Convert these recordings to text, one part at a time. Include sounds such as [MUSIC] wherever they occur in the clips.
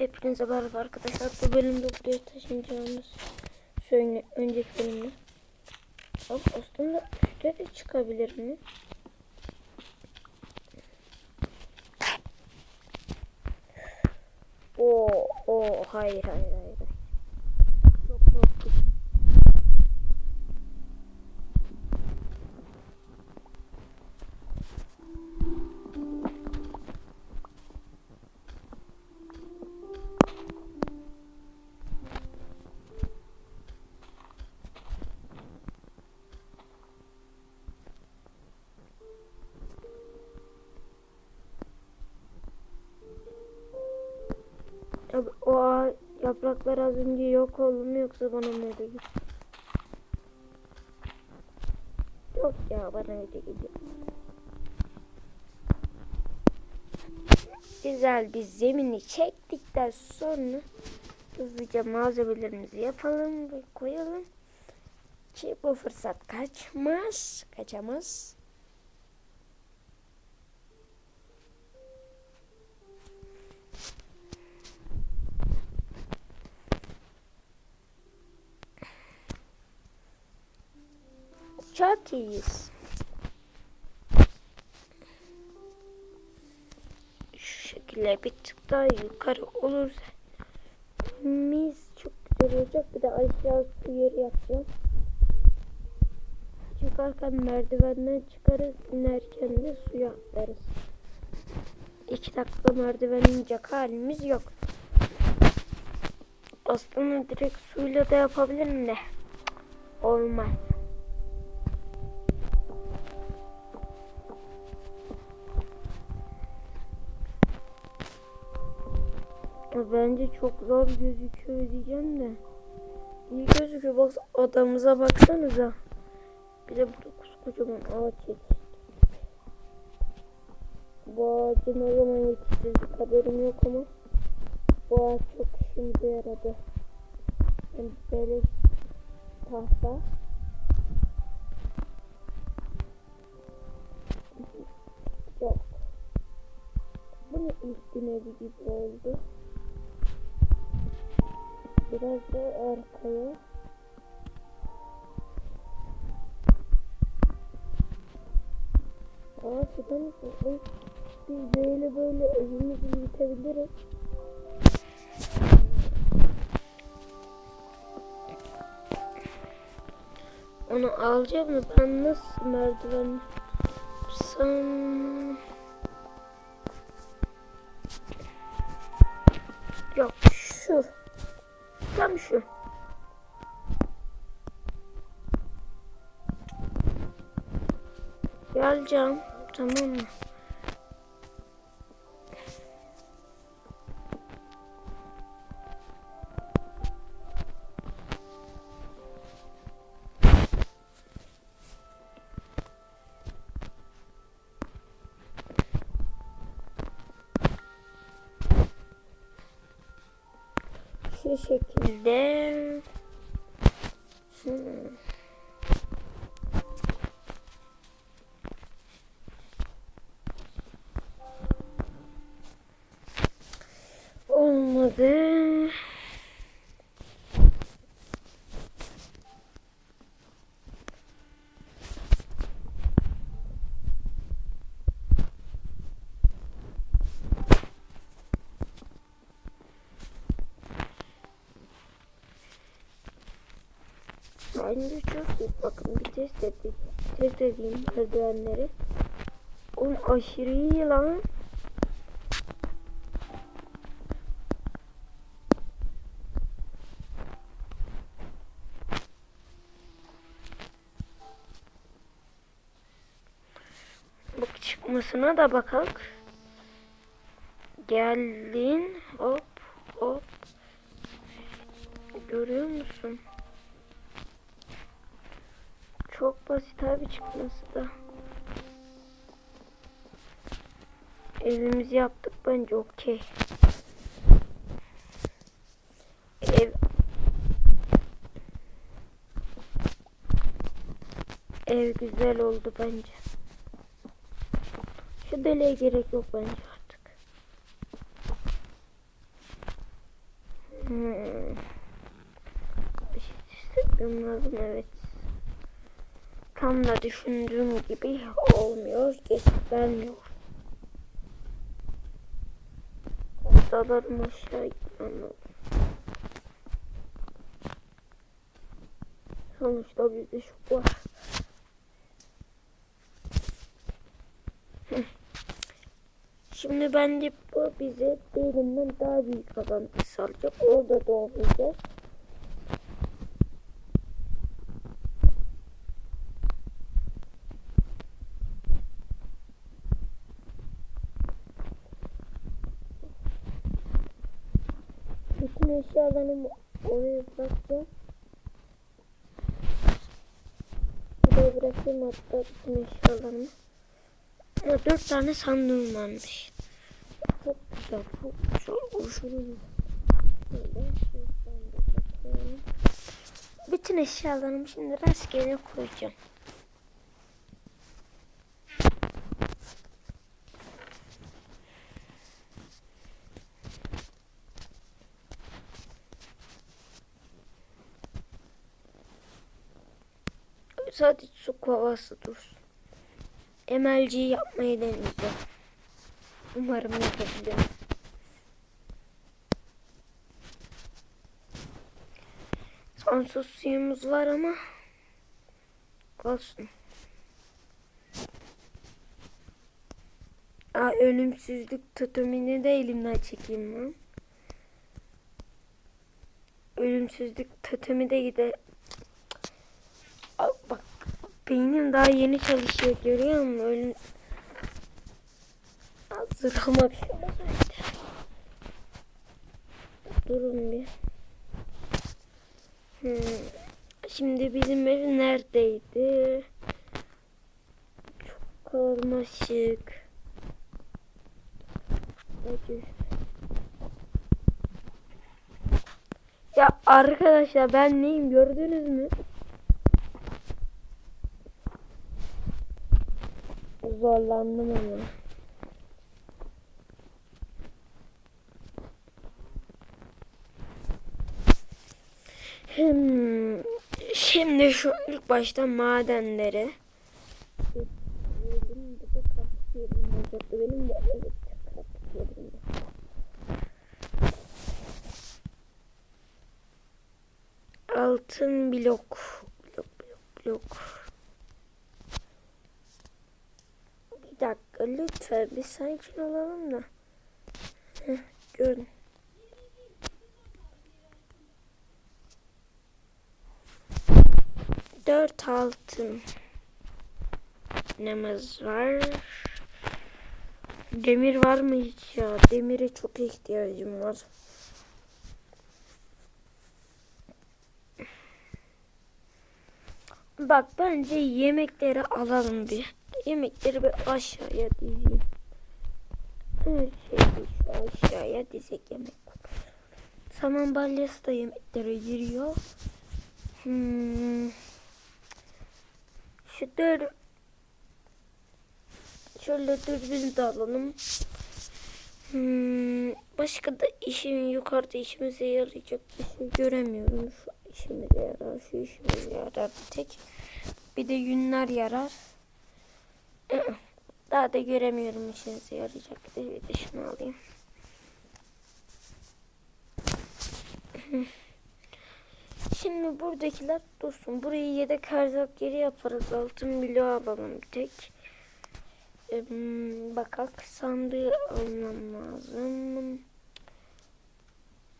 Hepinize merhaba arkadaşlar. Bu bölümde buraya taşınacağımız şöyle önceki bölümde. Abi aslında üstte de çıkabilir mi? Oo, oo, hayır hayır hayır. Yapraklar az önce yok oldu mu yoksa bana mı öyle? Yok ya bana öyle geliyor. Güzel bir zemini çektikten sonra hızlıca malzemelerimizi yapalım ve koyalım. Ki bu fırsat kaçmaz, kaçamaz. Çok iyiyiz. Şu şekilde bir tık daha yukarı olursa mis çok güzel olacak. Bir de aşağı su yeri yapacağım. Çıkarken merdivenden çıkarız, inerken de suya atlarız. İki dakika merdiven inecek halimiz yok. Aslında direkt suyla da yapabilirim de. Olmaz. Bence çok zor gözüküyor diyeceğim de. İyi gözüküyor. Bak adamıza baksanıza. Bir de burada koskocaman ağaç yetişti. Bu ağacın ne zaman yetiştirdik haberim yok ama bu ağaç çok işimize yaradı. Yani böyle tahta. Yok. Bu ne üstüne bir gibi oldu. Biraz da arkaya. Aa şuradan biz böyle böyle evimizi bitebiliriz. Onu alacağım mı? Ben nasıl merdiven yapsam? Geleceğim. Tamam mı? Şu şekilde. Hmm. Olmadı. Bence çok iyi. Bakın bir test ettik. Test edeyim merdivenleri. Oğlum aşırı iyi lan. Bak çıkmasına da bakalım. Geldin. Hop hop. Görüyor musun? Çok basit abi çıkması da. Evimizi yaptık bence okey. Ev Ev güzel oldu bence. Şu deliğe gerek yok bence artık. Hmm. Sıkmam lazım evet. Tam da düşündüğüm gibi olmuyor. Geçit vermiyor. Dalarım aşağı gitmem lazım. Sonuçta bizde şok var. Şimdi bence bu bize diğerinden daha büyük alan sağlayacak. Orada doğmayacağız. Bütün eşyalarımı oraya bırakacağım. Buraya bırakayım hatta bütün eşyalarımı. Ama dört tane sandığım varmış. Çok güzel, çok güzel. Hoşuma koyayım. Bütün eşyalarımı şimdi rastgele koyacağım. Sadece su kovası dursun. Emelciyi yapmayı deneyeceğim. Umarım yapabilirim. Sonsuz suyumuz var ama olsun. Aa, ölümsüzlük totemini de elimden çekeyim ben. Ölümsüzlük totemi de gider. Beynim daha yeni çalışıyor görüyor musun? Ölüm... Zırhıma bir şey. Durun bir. Hmm. Şimdi bizim ev neredeydi? Çok karmaşık. Hadi. Ya arkadaşlar ben neyim gördünüz mü? Zorlandım ama. Hmm, Şimdi şu ilk başta madenlere. Benim de. Altın blok. Blok blok blok. Bir dakika lütfen bir sakin olalım da. Heh, görün. Dört altın. Nemiz var. Demir var mı hiç ya? Demire çok ihtiyacım var. Bak bence yemekleri alalım bir. Yemekleri bir aşağıya dizeyim. Her şeyi aşağıya dizek yemek. Saman balyası da yemeklere giriyor. Hmm. Şu dur. Şöyle dürbün de alalım. Hmm. Başka da işim yukarıda işimize yarayacak bir şey göremiyorum. Şu işimize yarar, şu işimize yarar bir tek. Bir de yünler yarar. [CLEARS THROAT] Daha da göremiyorum işinize yarayacak. Bir de, şunu alayım. [CLEARS THROAT] Şimdi buradakiler dursun. Burayı yedek erzak yeri yaparız. Altın bloğu alalım bir tek. Bakak sandığı almam lazım.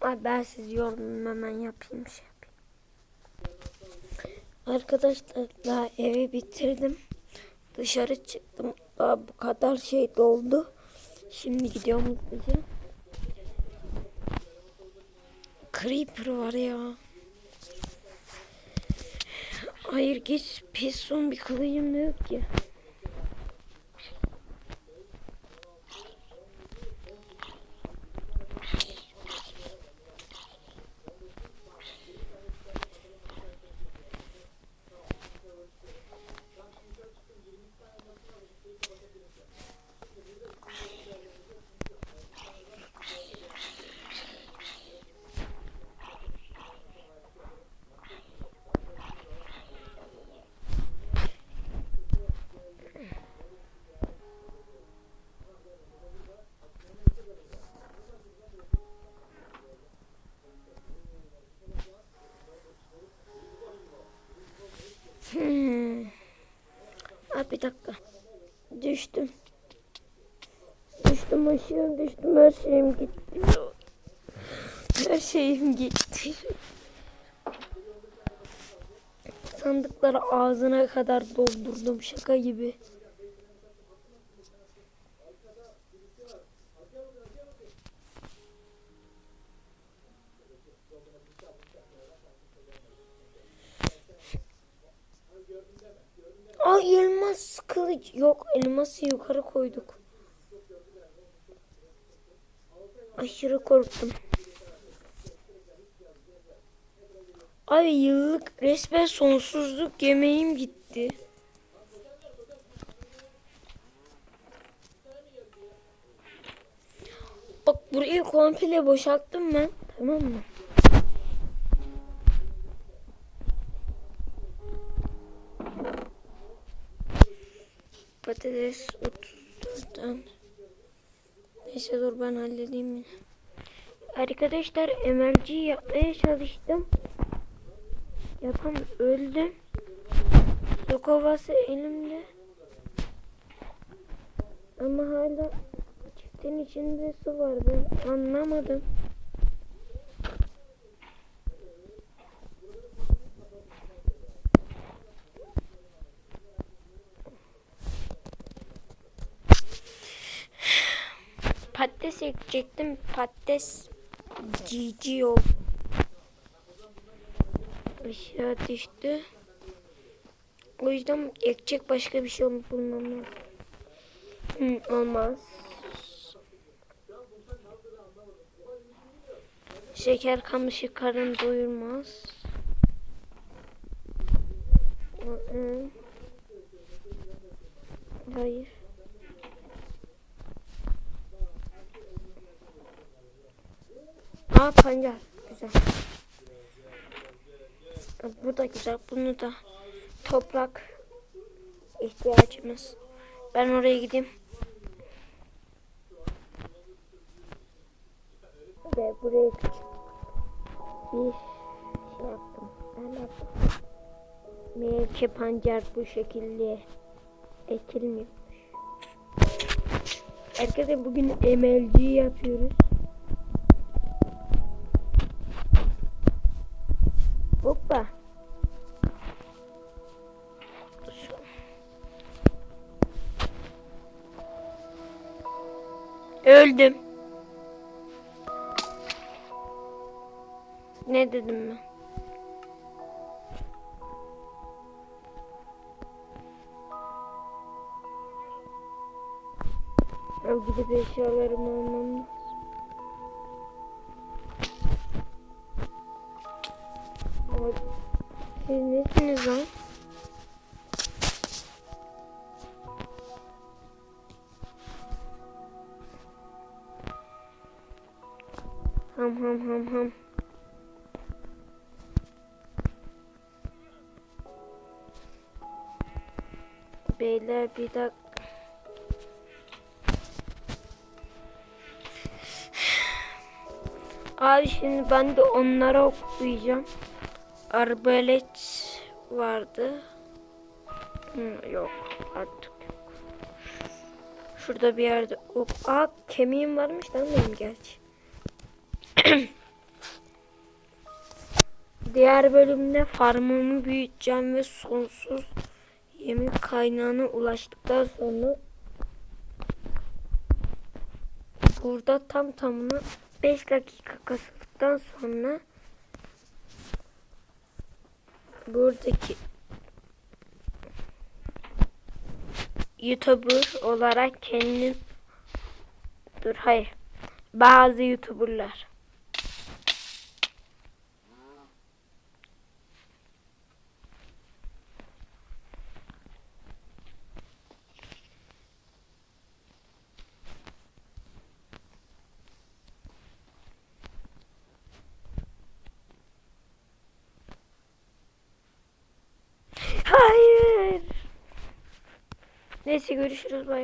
Ay ben siz yordum hemen yapayım şey yapayım. Arkadaşlar daha evi bitirdim. Dışarı çıktım. Daha bu kadar şey doldu. Şimdi gidiyorum hızlıca. Creeper var ya. Hayır geç pis son bir kılayım da yok ki. Düştüm aşağı düştüm her şeyim gitti. Her şeyim gitti. Sandıkları ağzına kadar doldurdum şaka gibi. Ay elmas kılıç yok elması yukarı koyduk. Aşırı korktum. Ay yıllık resmen sonsuzluk yemeğim gitti. Bak burayı komple boşalttım ben. Tamam mı? Patates 34 tane. Neyse dur ben halledeyim yine. Arkadaşlar MLG yapmaya çalıştım. Yapam öldüm. Su kovası elimde. Ama hala çiftin içinde su var ben anlamadım. Patates ekecektim. Patates GG oldu. Aşağı düştü. O yüzden ekecek başka bir şey bulmam lazım. Olmaz. Şeker kamışı karın doyurmaz. Hayır. Aa pancar. Güzel. Bu da güzel. Bunu da toprak ihtiyacımız. Ben oraya gideyim. Ve buraya küçük bir şey yaptım. Ben yaptım. Melke pancar bu şekilde ekilmiyormuş. Arkadaşlar bugün MLG yapıyoruz. Ne dedim ben? Ya gidip eşyalarımı almam lazım. Abi, Siz nesiniz lan? Ham ham ham ham. Beyler bir dakika. Abi şimdi ben de onlara okuyacağım. Arbalet vardı. Hı, yok artık yok. Şurada bir yerde ok. Aa kemiğim varmış lan benim gerçi. [CLEARS THROAT] Diğer bölümde farmımı büyüteceğim ve sonsuz yemek kaynağına ulaştıktan sonra burada tam tamına 5 dakika kasıldıktan sonra buradaki YouTuber olarak kendim dur hayır. Bazı YouTuber'lar Hayır. Neyse görüşürüz bay.